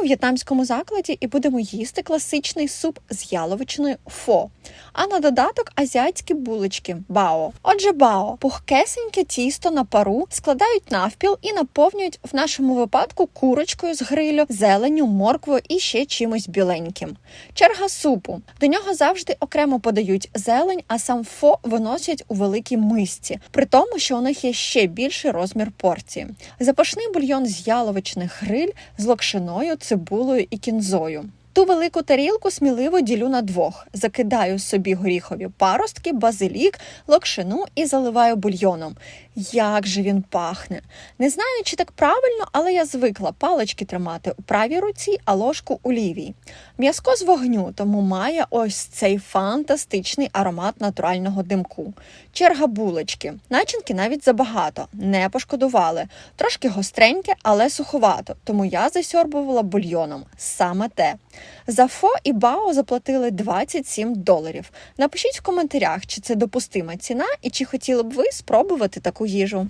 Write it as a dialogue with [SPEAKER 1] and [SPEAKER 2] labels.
[SPEAKER 1] у в'єтнамському закладі і будемо їсти класичний суп з яловичиною фо. А на додаток азіатські булочки бао. Отже, бао пухкесеньке тісто на пару складають навпіл і наповнюють в нашому випадку курочкою з грилю, зеленю, морквою і ще чимось біленьким. Черга супу. До нього завжди окремо подають зелень, а сам фо виносять у великій мисці, при тому, що у них є ще більший розмір порції. Запашний бульйон з яловичних гриль з локшиною, цибулею і кінзою. Ту велику тарілку сміливо ділю на двох, закидаю собі горіхові паростки, базилік, локшину і заливаю бульйоном. Як же він пахне! Не знаю, чи так правильно, але я звикла палички тримати у правій руці, а ложку у лівій. М'язко з вогню, тому має ось цей фантастичний аромат натурального димку. Черга булочки. Начинки навіть забагато, не пошкодували. Трошки гостреньке, але суховато, тому я засьорбувала бульйоном. Саме те. За фо і бао заплатили 27 доларів. Напишіть в коментарях, чи це допустима ціна і чи хотіли б ви спробувати таку їжу.